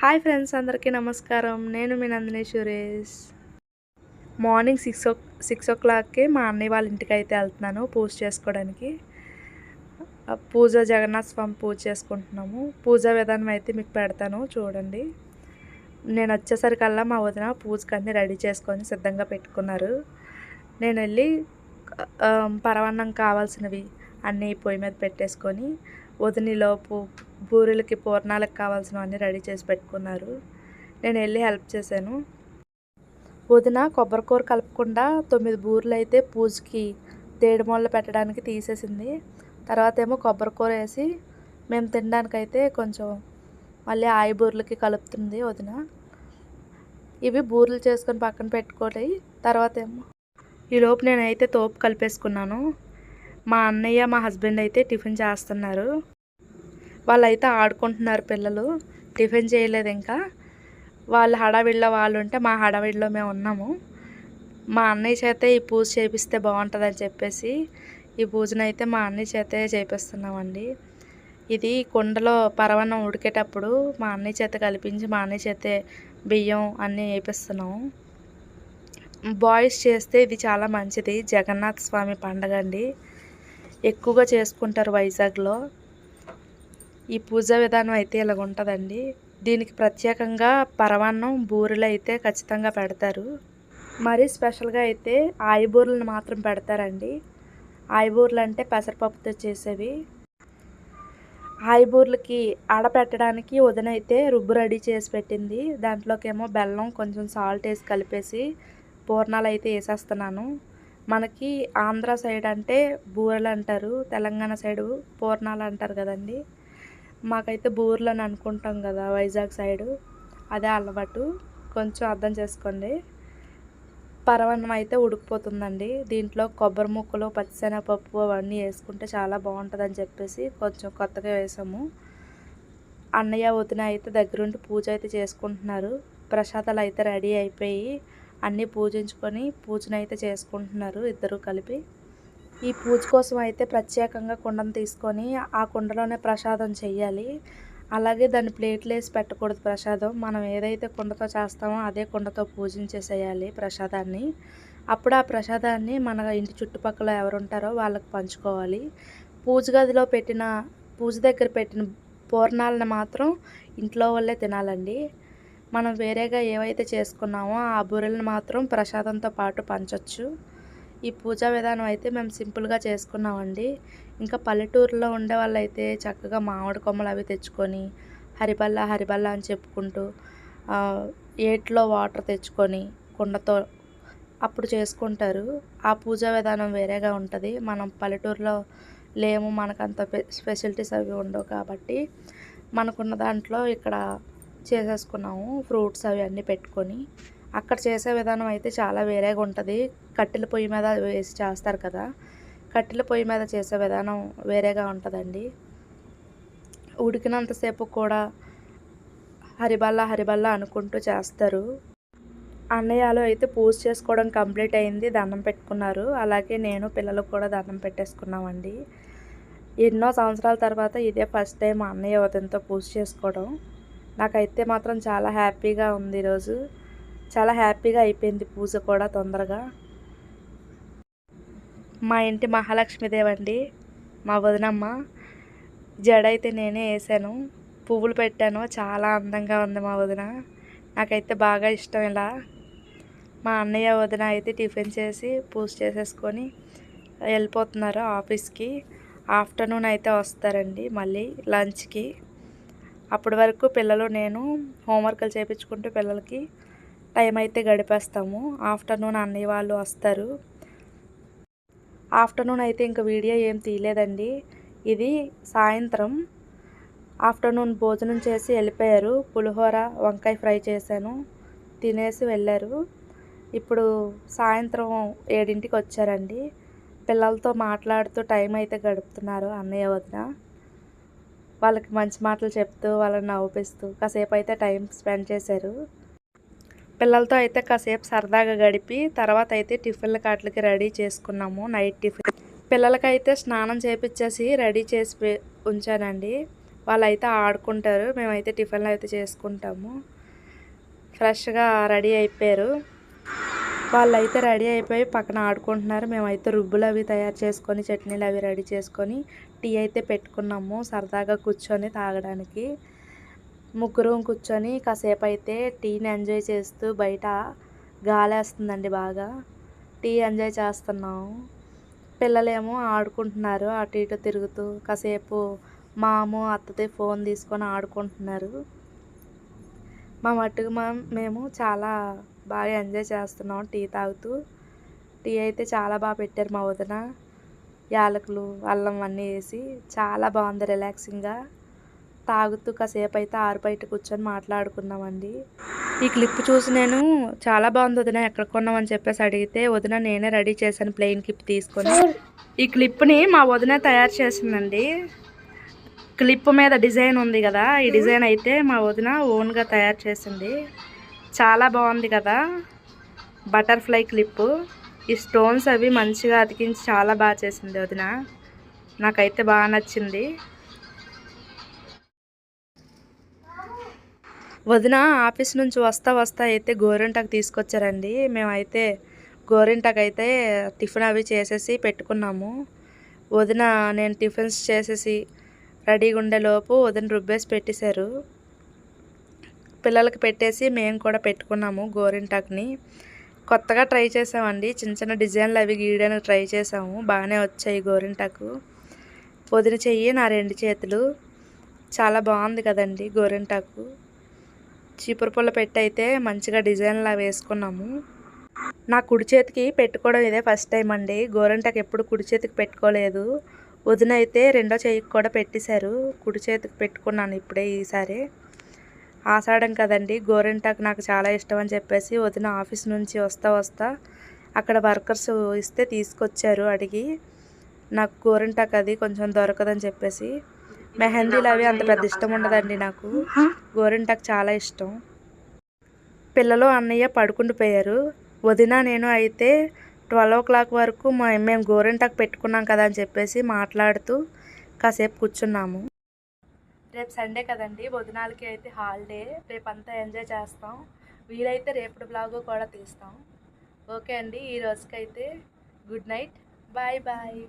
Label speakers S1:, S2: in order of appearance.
S1: Hi friends అందరికీ నమస్కారం. నేను మీ Nandini Suresh. Morning six o six o క్లాక్కి మా అన్నయ్య వాళ్ళ ఇంటికి అయితే వెళ్తున్నాను పూజ చేసుకోవడానికి. పూజ జగన్నాథ స్వామి పూజ చేసుకుంటున్నాము. పూజా విధానం అయితే మీకు పెడతాను చూడండి. నేను వచ్చేసరికల్లా మా వదిన పూజకన్నీ రెడీ చేసుకొని సిద్ధంగా పెట్టుకున్నారు. నేను వెళ్ళి పరవన్నం కావాల్సినవి అన్నీ పొయ్యి మీద పెట్టేసుకొని వదినిలోపు బూరెలకి పూర్ణాలకు కావాల్సినవన్నీ రెడీ చేసి పెట్టుకున్నారు. నేను వెళ్ళి హెల్ప్ చేశాను. వదిన కొబ్బరికూర కలపకుండా తొమ్మిది బూరెలు అయితే పూజకి దేడిమూల పెట్టడానికి తీసేసింది. తర్వాత ఏమో కొబ్బరికూర వేసి మేము తినడానికైతే కొంచెం మళ్ళీ ఆయి బూరెలకి కలుపుతుంది వదిన. ఇవి బూరెలు చేసుకొని పక్కన పెట్టుకోవాలి తర్వాత ఏమో ఈలోపు నేనైతే తోపు కలిపేసుకున్నాను. మా అన్నయ్య మా హస్బెండ్ అయితే టిఫిన్ చేస్తున్నారు. వాళ్ళైతే ఆడుకుంటున్నారు పిల్లలు. టిఫిన్ చేయలేదు ఇంకా. వాళ్ళ హడావిడిలో వాళ్ళు ఉంటే మా హడావిడిలో మేము ఉన్నాము. మా అన్నయ్య చేతే ఈ పూజ చేపిస్తే బాగుంటుందని చెప్పేసి ఈ పూజను అయితే మా అన్నయ్య చేతే చేపిస్తున్నామండి. ఇది కుండలో పరవన్నం ఉడికేటప్పుడు మా అన్నయ్య చేత కల్పించి మా అన్నయ్య చేతే బియ్యం అన్నీ వేపిస్తున్నాము. బాయ్స్ చేస్తే ఇది చాలా మంచిది. జగన్నాథ స్వామి పండగ అండి. ఎక్కువగా చేసుకుంటారు వైజాగ్లో. ఈ పూజా విధానం అయితే ఇలాగ ఉంటుందండి దీనికి ప్రత్యేకంగా పరమాన్నం బూరెలు అయితే ఖచ్చితంగా పెడతారు. మరీ స్పెషల్గా అయితే ఆయబూరలను మాత్రం పెడతారండి. ఆయబూరలు అంటే పెసరపప్పుతో చేసేవి. ఆయిబూర్లకి ఆడపెట్టడానికి వదిన అయితే రుబ్బు రెడీ చేసి పెట్టింది. దాంట్లోకేమో బెల్లం కొంచెం సాల్ట్ వేసి కలిపేసి పూర్ణాలు అయితే వేసేస్తున్నాను. మనకి ఆంధ్ర సైడ్ అంటే బూరెలు అంటారు తెలంగాణ సైడు పూర్ణాలు అంటారు కదండి. మాకైతే బూరెలు అని అనుకుంటాం కదా వైజాగ్ సైడు. అదే అలవాటు. కొంచెం అర్థం చేసుకోండి. పరవన్నం అయితే ఉడికిపోతుందండి. దీంట్లో కొబ్బరి ముక్కలు పచ్చిశనగపప్పు అవన్నీ వేసుకుంటే చాలా బాగుంటుందని చెప్పేసి కొంచెం కొత్తగా వేసాము. అన్నయ్య వదిన అయితే దగ్గరుండి పూజ అయితే చేసుకుంటున్నారు. ప్రసాదాలు అయితే రెడీ అయిపోయి అన్నీ పూజించుకొని పూజను అయితే చేసుకుంటున్నారు ఇద్దరు కలిపి. ఈ పూజ కోసం అయితే ప్రత్యేకంగా కుండను తీసుకొని ఆ కుండలోనే ప్రసాదం చెయ్యాలి. అలాగే దాన్ని ప్లేట్లు వేసి పెట్టకూడదు ప్రసాదం. మనం ఏదైతే కుండతో చేస్తామో అదే కుండతో పూజించేసేయాలి ప్రసాదాన్ని. అప్పుడు ఆ ప్రసాదాన్ని మన ఇంటి చుట్టుపక్కల ఎవరు ఉంటారో వాళ్ళకి పంచుకోవాలి. పూజ గదిలో పెట్టిన పూజ దగ్గర పెట్టిన పూర్ణాలను మాత్రం ఇంట్లో వాళ్ళే తినాలండి. మనం వేరేగా ఏవైతే చేసుకున్నామో ఆ బూరెలను మాత్రం ప్రసాదంతో పాటు పంచవచ్చు ఈ పూజా విధానం అయితే మేము సింపుల్గా చేసుకున్నామండి. ఇంకా పల్లెటూరులో ఉండే వాళ్ళైతే చక్కగా మామిడి కొమ్మలు అవి తెచ్చుకొని హరిబల్ల హరిబల్ల అని చెప్పుకుంటూ ఏట్లో వాటర్ తెచ్చుకొని కుండతో అప్పుడు చేసుకుంటారు. ఆ పూజా విధానం వేరేగా ఉంటుంది. మనం పల్లెటూరులో లేము మనకంత ఫెసిలిటీస్ అవి ఉండవు కాబట్టి మనకున్న దాంట్లో ఇక్కడ చేసేసుకున్నాము. ఫ్రూట్స్ అవి అన్నీ పెట్టుకొని. అక్కడ చేసే విధానం అయితే చాలా వేరేగా ఉంటుంది. కట్టెల పొయ్యి మీద వేసి చేస్తారు కదా. కట్టెల పొయ్యి మీద చేసే విధానం వేరేగా ఉంటుందండి. ఉడికినంతసేపు కూడా హరిబల్ల హరిబల్ల అనుకుంటూ చేస్తారు. అన్నయ్యలో అయితే పూజ చేసుకోవడం కంప్లీట్ అయింది. దండం పెట్టుకున్నారు. అలాగే నేను పిల్లలు కూడా దండం పెట్టేసుకున్నామండి. ఎన్నో సంవత్సరాల తర్వాత ఇదే ఫస్ట్ టైం అన్నయ్య ఉదయంతో పూజ చేసుకోవడం. నాకైతే మాత్రం చాలా హ్యాపీగా ఉంది ఈరోజు. చాలా హ్యాపీగా అయిపోయింది పూజ కూడా తొందరగా. మా ఇంటి మహాలక్ష్మీదేవండి అండి మా వదినమ్మ. జడ అయితే నేనే వేసాను పువ్వులు పెట్టాను చాలా అందంగా ఉంది మా వదిన. నాకైతే బాగా ఇష్టం ఇలా. మా అన్నయ్య వదిన అయితే టిఫిన్ చేసి పూజ చేసేసుకొని వెళ్ళిపోతున్నారు ఆఫీస్కి. ఆఫ్టర్నూన్ అయితే వస్తారండి మళ్ళీ లంచ్కి. అప్పటి వరకు పిల్లలు నేను హోంవర్క్లు చేయించుకుంటూ పిల్లలకి టైం అయితే గడిపేస్తాము. ఆఫ్టర్నూన్ అన్నయ్య వాళ్ళు వస్తారు. ఆఫ్టర్నూన్ అయితే ఇంకా వీడియో ఏం తీయలేదండి. ఇది సాయంత్రం. ఆఫ్టర్నూన్ భోజనం చేసి వెళ్ళిపోయారు. పులిహోర వంకాయ ఫ్రై చేశాను. తినేసి వెళ్ళారు. ఇప్పుడు సాయంత్రం ఏడింటికి వచ్చారండి. పిల్లలతో మాట్లాడుతూ టైం అయితే గడుపుతున్నారు అన్నయ్య వదిన. వాళ్ళకి మంచి మాటలు చెప్తూ వాళ్ళని నవ్విస్తూ కాసేపు అయితే టైం స్పెండ్ చేశారు. పిల్లలతో అయితే కాసేపు సరదాగా గడిపి తర్వాత అయితే టిఫిన్ల కాట్లకి రెడీ చేసుకున్నాము నైట్ టిఫిన్. పిల్లలకైతే స్నానం చేపించేసి రెడీ చేసి ఉంచానండి. వాళ్ళైతే ఆడుకుంటారు మేమైతే టిఫిన్లు అయితే చేసుకుంటాము. ఫ్రెష్గా రెడీ అయిపోయారు. వాళ్ళైతే రెడీ అయిపోయి పక్కన ఆడుకుంటున్నారు. మేమైతే రుబ్బులు అవి తయారు చేసుకొని చట్నీలు అవి రెడీ చేసుకొని టీ అయితే పెట్టుకున్నాము సరదాగా కూర్చొని తాగడానికి. ముగ్గురు కూర్చొని కాసేపు అయితే టీని ఎంజాయ్ చేస్తూ బయట గాలేస్తుందండి బాగా. టీ ఎంజాయ్ చేస్తున్నాం పిల్లలేమో ఆడుకుంటున్నారు అటు ఇటు తిరుగుతూ కాసేపు మాము అత్తది ఫోన్ తీసుకొని ఆడుకుంటున్నారు. మా మట్టుకు మా మేము చాలా బాగా ఎంజాయ్ చేస్తున్నాం టీ తాగుతూ. టీ అయితే చాలా బాగా పెట్టారు మా వదిన. యాలకులు అల్లం అన్నీ వేసి చాలా బాగుంది రిలాక్సింగ్గా. తాగుతూ కాసేపు అయితే ఆరు బయట కూర్చొని మాట్లాడుకున్నామండి ఈ క్లిప్ చూసి నేను చాలా బాగుంది వదిన ఎక్కడ కొన్నామని చెప్పేసి అడిగితే వదిన నేనే రెడీ చేశాను ప్లెయిన్ క్లిప్ తీసుకొని. ఈ క్లిప్ని మా వదిన తయారు చేసిందండి. క్లిప్ మీద డిజైన్ ఉంది కదా ఈ డిజైన్ అయితే మా వదిన ఓన్గా తయారు చేసింది. చాలా బాగుంది కదా బటర్ఫ్లై క్లిప్పు ఈ స్టోన్స్ అవి మంచిగా అతికించి చాలా బాగా చేసింది వదిన. నాకైతే బాగా నచ్చింది. వదిన ఆఫీస్ నుంచి వస్తా వస్తా అయితే గోరింటాకు తీసుకొచ్చారండి. మేమైతే గోరింటాకు అయితే టిఫిన్ అవి చేసేసి పెట్టుకున్నాము. వదిన నేను టిఫిన్స్ చేసేసి రెడీగా ఉండేలోపు వదిన రుబ్బేసి పెట్టేశారు. పిల్లలకి పెట్టేసి మేము కూడా పెట్టుకున్నాము గోరింటాకుని. కొత్తగా ట్రై చేసామండి. చిన్న చిన్న డిజైన్లు అవి గీయడానికి ట్రై చేసాము. బాగానే వచ్చాయి గోరింటాకు. పొదిన చెయ్యి నా రెండు చేతులు. చాలా బాగుంది కదండి గోరింటాకు. చీపురు పుల్ల పెట్టి అయితే మంచిగా డిజైన్లా వేసుకున్నాము. నా కుడి చేతికి పెట్టుకోవడం ఇదే ఫస్ట్ టైం అండి. గోరింటాకు ఎప్పుడు కుడి చేతికి పెట్టుకోలేదు. వదిన అయితే రెండో చేయికి కూడా పెట్టేశారు. కుడి చేతికి పెట్టుకున్నాను ఇప్పుడే ఈసారి. ఆషాఢం కదండి. గోరింటాకు నాకు చాలా ఇష్టం అని చెప్పేసి వదిన ఆఫీస్ నుంచి వస్తా వస్తా అక్కడ వర్కర్స్ ఇస్తే తీసుకొచ్చారు అడిగి నాకు గోరింటాకు అది కొంచెం దొరకదని చెప్పేసి. మెహందీలు అవి అంత పెద్ద ఇష్టం ఉండదండి నాకు. గోరింటాకు చాలా ఇష్టం. పిల్లలు అన్నయ్య పడుకుండిపోయారు వదిన నేను అయితే ట్వెల్వ్ ఓ క్లాక్ వరకు మేము గోరింటాకు పెట్టుకున్నాం కదా అని చెప్పేసి మాట్లాడుతూ కాసేపు కూర్చున్నాము. రేపు సండే కదండి వదినాలకి అయితే హాలిడే రేపు అంతా ఎంజాయ్ చేస్తాం. వీలైతే రేపటి బ్లాగు కూడా తీస్తాం. ఓకే అండి ఈ రోజుకైతే గుడ్ నైట్. Bye bye.